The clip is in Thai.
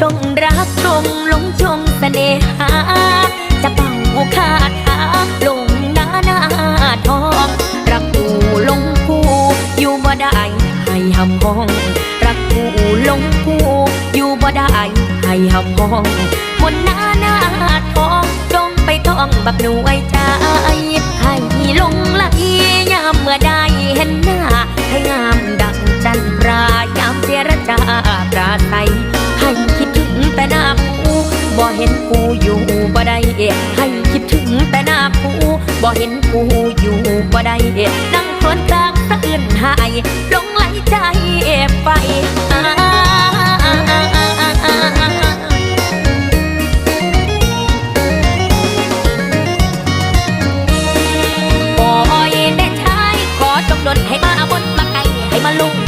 ชงรักชงหลงชงเสน่หา จะเป่าคาถาลงหน้าหน้าทอง รักกูลงกูอยู่บ่ได้ให้หำห้อง รักกูลงกูอยู่บ่ได้ให้หำห้องบนหน้าหน้าทองจงไปท่องบักหน่วยใจให้ลงไหลยามเมื่อได้เห็นหน้าให้งามดังจันทรายามเจรจาปราศัยให้ เห็นกูอยู่บ่ได้ให้คิดถึงแต่หน้ากูบ่เห็นกูอยู่บ่ได้นั่งคนตากตะอื่นหายลงไหลใจไปบ่อยแน่ชายขอจงดลให้มาบนมาไกลให้มาลุง